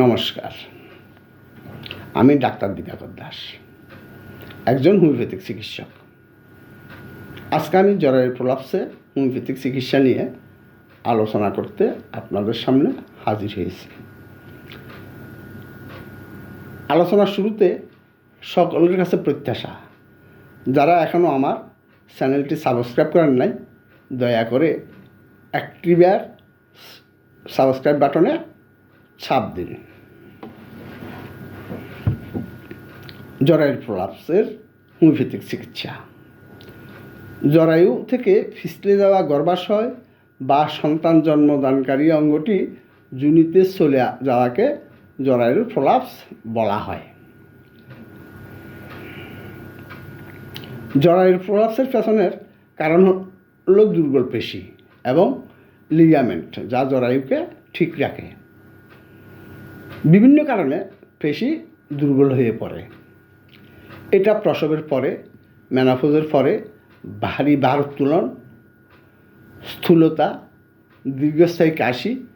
নমস্কার। আমি ডাক্তার দিবাকর দাস, একজন হোমিওপ্যাথিক চিকিৎসক। আজকে আমি জ্বরের প্রলাপসে হোমিওপ্যাথিক চিকিৎসা নিয়ে আলোচনা করতে আপনাদের সামনে হাজির হয়েছি। আলোচনার শুরুতে সকলের কাছে প্রত্যাশা, যারা এখনও আমার চ্যানেলটি সাবস্ক্রাইব করেন নাই, দয়া করে অ্যাক্টিভার সাবস্ক্রাইব বাটনে ছাপ দিন। জরায়ুর প্রলাপসের হোমিওপ্যাথিক চিকিৎসা। জরায়ু থেকে ফিসলে যাওয়া গর্ভাশয় বা সন্তান জন্মদানকারী অঙ্গটি জুনিতে চলে যাওয়াকে জরায়ুর প্রলাপস বলা হয়। জরায়ুর প্রলাপসের পেছনের কারণ হল দুর্বল পেশি এবং লিগামেন্ট যা জরায়ুকে ঠিক রাখে। বিভিন্ন কারণে পেশি দুর্বল হয়ে পড়ে। এটা প্রসবের পরে ম্যানাফোজের পরে, ভারী ভার উত্তোলন, স্থূলতা, দীর্ঘস্থায়ী কাশি,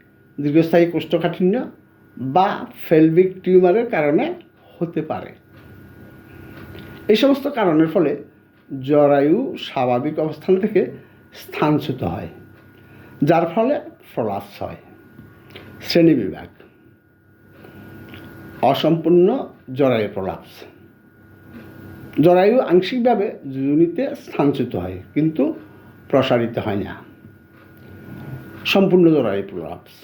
দীর্ঘস্থায়ী কোষ্ঠকাঠিন্য বা ফেলভিক টিউমারের কারণে হতে পারে। এই সমস্ত কারণের ফলে জরায়ু স্বাভাবিক অবস্থান থেকে স্থানচ্যুত হয়, যার ফলে ফলাস হয়। শ্রেণীবিভাগ অসম্পূর্ণ জরায়ু প্রলাপস। জরায়ু আংশিকভাবে যোনিতে স্থানচ্যুত হয়, কিন্তু প্রসারিত হয় না। সম্পূর্ণ জরায়ু প্রলাপস।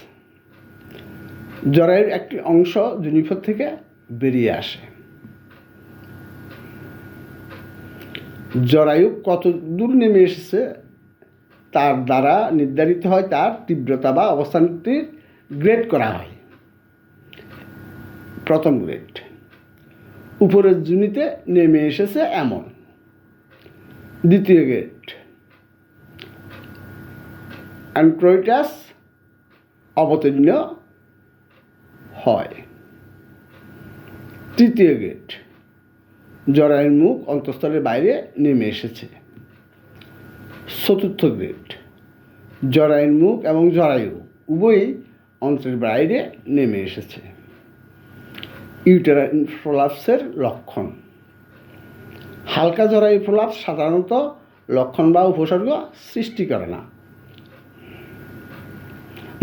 জরায়ুর একটি অংশ জুনিফর থেকে বেরিয়ে আসে। জরায়ু কত দূর নেমে এসেছে, তার দ্বারা নির্ধারিত হয় তার তীব্রতা বা অবস্থানটির গ্রেড করা হয়। প্রথম গ্রেড। উপরের জুনিতে নেমে এসেছে এমন। দ্বিতীয় গ্রেড। অ্যান্ট্রোইটাস অবতীর্ণ হয়। তৃতীয় গেট জরায়ুর মুখ অন্তঃস্থলের বাইরে নেমে এসেছে। চতুর্থ গ্রেড। জরায়ুর মুখ এবং জরায়ু উভয়ই অন্ত্রের বাইরে নেমে এসেছে। ইউটেরাইন প্রলাপসের লক্ষণ। হালকা জরায়ু প্রলাপস সাধারণত লক্ষণ বা উপসর্গ সৃষ্টি করে না।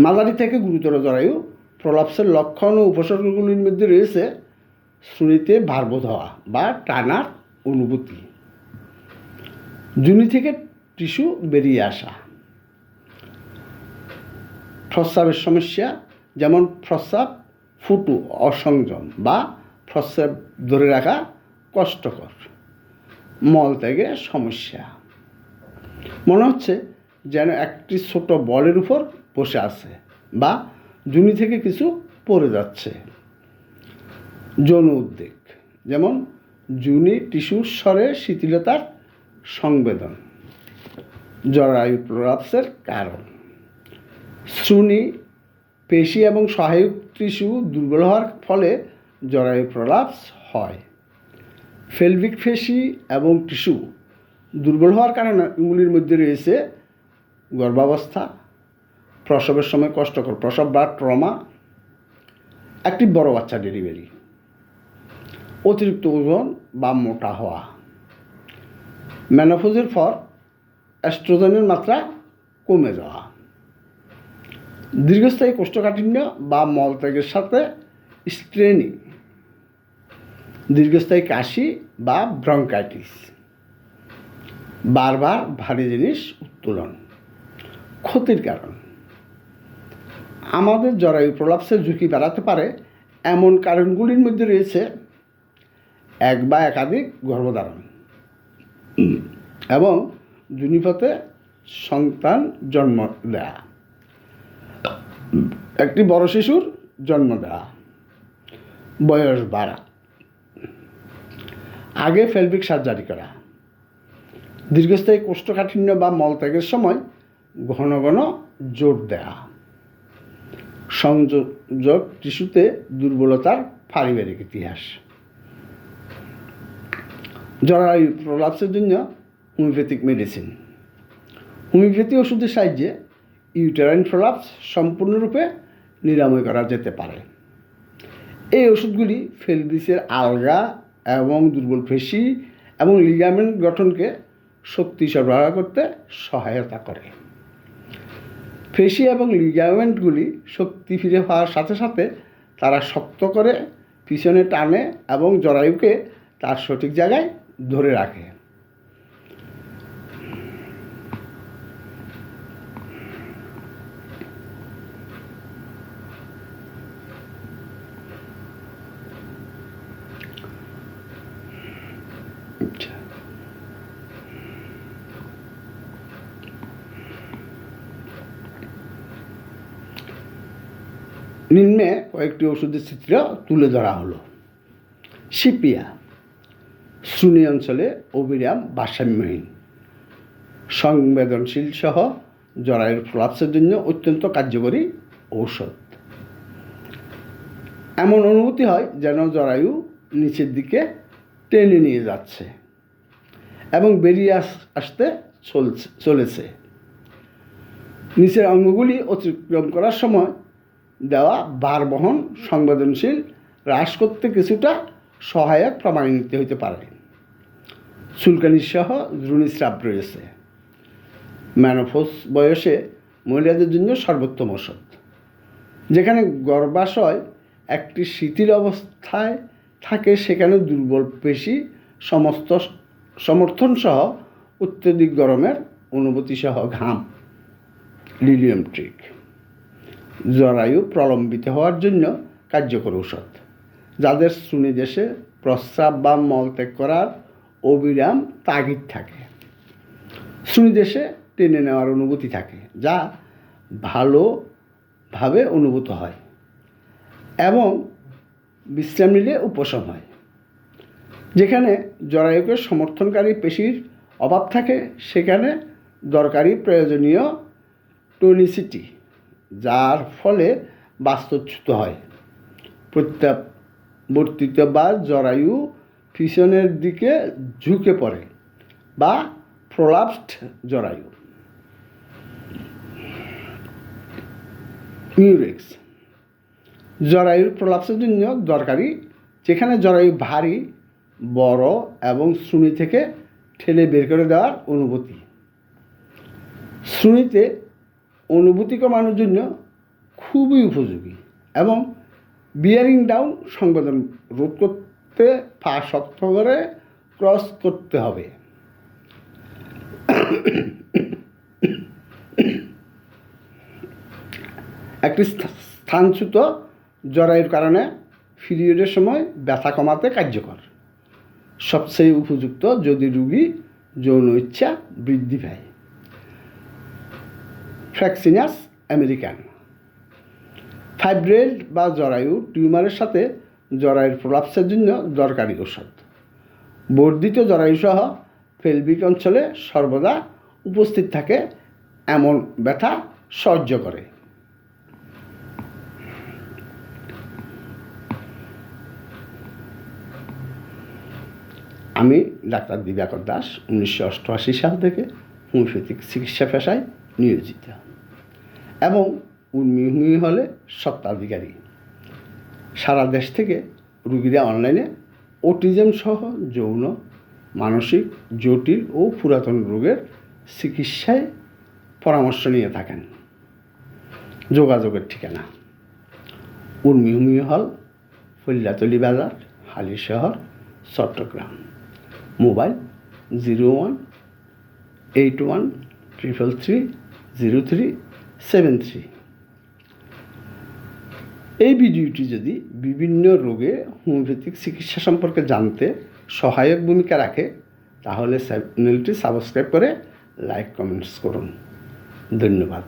মাঝারি থেকে গুরুতর জরায়ু প্রলাপসের লক্ষণ ও উপসর্গগুলির মধ্যে রয়েছে শ্রুণিতে ভারবোধ হওয়া বা টানার অনুভূতি। জুনি থেকে টিস্যু বেরিয়ে আসা। প্রস্রাবের সমস্যা, যেমন প্রস্রাব ফুটু, অসংযম বা প্রস্রাব ধরে রাখা কষ্টকর। মল থেকে সমস্যা। মনে হচ্ছে যেন একটি ছোট বলের উপর বসে আছে বা জুনি থেকে কিছু পড়ে যাচ্ছে। যৌন উদ্বেগ, যেমন জুনি টিস্যুর স্বরে শিথিলতার সংবেদন জরায়ু প্রলাপসের কারণ। শ্রুণি পেশি এবং সহায়ক টিস্যু দুর্বল হওয়ার ফলে জরায়ু প্রলাপস হয়। ফেলভিক পেশি এবং টিস্যু দুর্বল হওয়ার কারণে এগুলির মধ্যে রয়েছে গর্ভাবস্থা, প্রসবের সময় কষ্টকর প্রসব বা ট্রমা, একটি বড় বাচ্চা ডেলিভারি, অতিরিক্ত ওজন বা মোটা হওয়া। ম্যানোফোজের পর অ্যাস্ট্রোজেনের মাত্রা কমে যাওয়া। দীর্ঘস্থায়ী কোষ্ঠকাঠিন্য বা মলত্যাগের সাথে স্ট্রেনিং দীর্ঘস্থায়ী কাশি বা ব্রঙ্কাইটিস। বারবার ভারী জিনিস উত্তোলন। ক্ষতির কারণ, আমাদের জরায়ু প্রলাপসের ঝুঁকি বাড়াতে পারে এমন কারণগুলির মধ্যে রয়েছে এক বা একাধিক গর্ভধারণ এবং জুনিপথে সন্তান জন্ম দেয়া। একটি বড় শিশুর জন্ম দেওয়া বয়স বাড়া আগে ফেলভিক সার্জারি করা। দীর্ঘস্থায়ী কোষ্ঠকাঠিন্য বা মলত্যাগের সময় ঘন ঘন জোর দেয়া। সংযোজক টিস্যুতে দুর্বলতার পারিবারিক ইতিহাস। জরায়ু প্রলাপসের জন্য হোমিওপ্যাথিক মেডিসিন। হোমিওপ্যাথি ওষুধের সাহায্যে ইউটেরাইন প্রলাপস সম্পূর্ণরূপে নিরাময় করা যেতে পারে। এই ওষুধগুলি ফেলবিসের আলগা এবং দুর্বল পেশি এবং লিগামেন্ট গঠনকে শক্তি সরবরাহ করতে সহায়তা করে। পেশি এবং লিগামেন্টগুলি শক্তি ফিরে পাওয়ার সাথে সাথে তারা শক্ত করে, পিছনে টানে এবং জরায়ুকে তার সঠিক জায়গায় ধরে রাখে। নিম্নে কয়েকটি ওষুধের চিত্র তুলে ধরা হলো। সিপিয়া শ্রুনি অঞ্চলে অবিরাম ভারসাম্যহীন, সংবেদনশীল সহ জরায়ুর ফ্লাপসের জন্য অত্যন্ত কার্যকরী ঔষধ। এমন অনুভূতি হয় যেন জরায়ু নিচের দিকে টেনে নিয়ে যাচ্ছে এবং বেরিয়ে আস- আসতে চলছে, চলেছে। নিচের অঙ্গগুলি অতিক্রম করার সময় দেওয়া ভারবহন সংবেদনশীল হ্রাস করতে কিছুটা সহায়ক প্রমাণিত হতে পারে। চুলকানি সহ দ্রুণীস্রাব রয়েছে। ম্যানোফোস বয়সে মহিলাদের জন্য সর্বোত্তম ওষুধ যেখানে গর্ভাশয় একটি শিথিল অবস্থায় থাকে, সেখানে দুর্বল পেশি, সমস্ত সমর্থন সহ অত্যধিক গরমের অনুভূতি সহ ঘাম। লিলিয়াম ট্রিক। জরায়ু প্রলম্বিত হওয়ার জন্য কার্যকর ঔষধ, যাদের শ্রুনি দেশে প্রস্রাব বা মলত্যাগ করার অবিরাম তাগিদ থাকে। শ্রুনি দেশে টেনে নেওয়ার অনুভূতি থাকে, যা ভালোভাবে অনুভূত হয় এবং বিশ্রাম নিলে উপশম হয়। যেখানে জরায়ুকে সমর্থনকারী পেশির অভাব থাকে, সেখানে দরকারি প্রয়োজনীয় টনিসিটি যার ফলে বাস্তুচ্যুত হয়। প্রত্যাবর্তিত বা জরায়ু পিছনের দিকে ঝুঁকে পড়ে বা প্রলাপসড জরায়ু। মিউরেক্স জরায়ুর প্রলাপসের জন্য দরকারি, যেখানে জরায়ু ভারী, বড় এবং শ্রুনি থেকে ঠেলে বের করে দেওয়ার অনুভূতি। শ্রুনিতে অনুভূতি কমানোর জন্য খুবই উপযোগী এবং বিয়ারিং ডাউন সংবেদন রোধ করতে পা শক্ত করে ক্রস করতে হবে। একটি স্থানচ্যুত জরায়ুর কারণে পিরিয়ডের সময় ব্যথা কমাতে কার্যকর। সবচেয়ে উপযুক্ত যদি রুগী যৌন ইচ্ছা বৃদ্ধি পায়। ফ্র্যাক্সিনাস আমেরিকান। ফাইব্রেড বা জরায়ু টিউমারের সাথে জরায়ুর প্রলাপসের জন্য দরকারি ঔষধ। বর্ধিত জরায়ু সহ পেলভিক অঞ্চলে সর্বদা উপস্থিত থাকে এমন ব্যথা সহ্য করে। আমি ডাক্তার দিবাকর দাস, উনিশশো অষ্টআশি সাল থেকে হোমিওপ্যাথিক চিকিৎসা পেশায় নিয়োজিত। এবং উন্মিহুমি হলে সত্ত্বাধিকারী সারা দেশ থেকে রুগীরা অনলাইনে অটিজম সহ যৌন, মানসিক, জটিল ও পুরাতন রোগের চিকিৎসায় পরামর্শ নিয়ে থাকেন। যোগাযোগের ঠিকানা উর্মিহুমি হল Fallatali Bazar, Halishahar, Chattogram. Mobile zero one eight one triple three zero three seven three এই ভিডিওটি যদি বিভিন্ন রোগে হোমিওপ্যাথিক চিকিৎসা সম্পর্কে জানতে সহায়ক ভূমিকা রাখে, তাহলে চ্যানেলটি সাবস্ক্রাইব করে লাইক, কমেন্টস করুন। ধন্যবাদ।